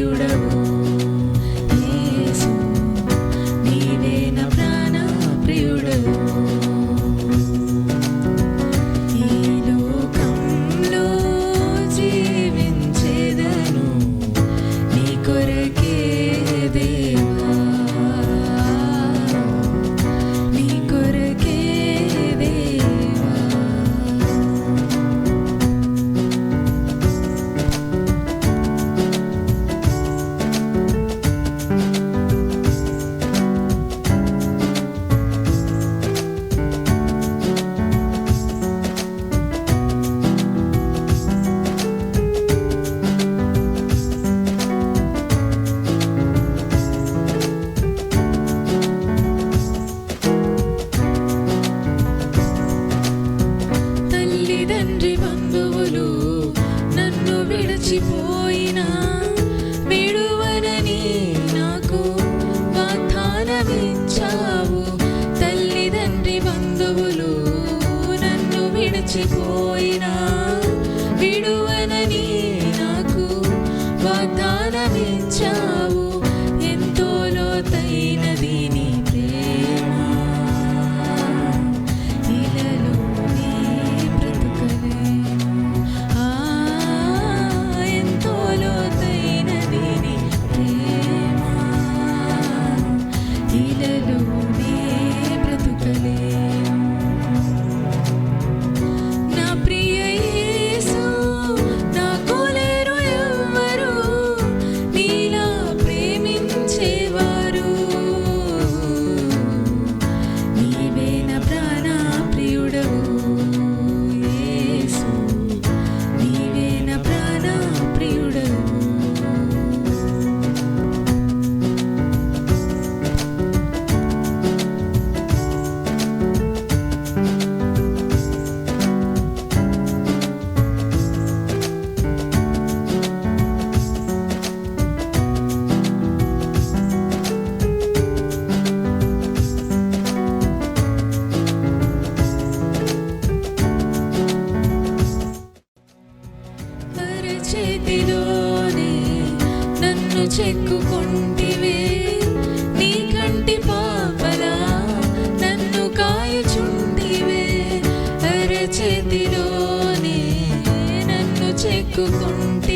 വിടവൂ మార్చావు తల్లిదండ్రి బంధువులు నన్ను విడిచిపోయినా. విడువనని నాకు వాగ్దానమిచ్చావు. ఎంతో లోతైనది దీని నన్ను చెక్కుకుంటివే. నీ కంటి పాపలా నన్ను కాయచుంటివే. అరచేతిలోనే నన్ను చెక్కుకుంటే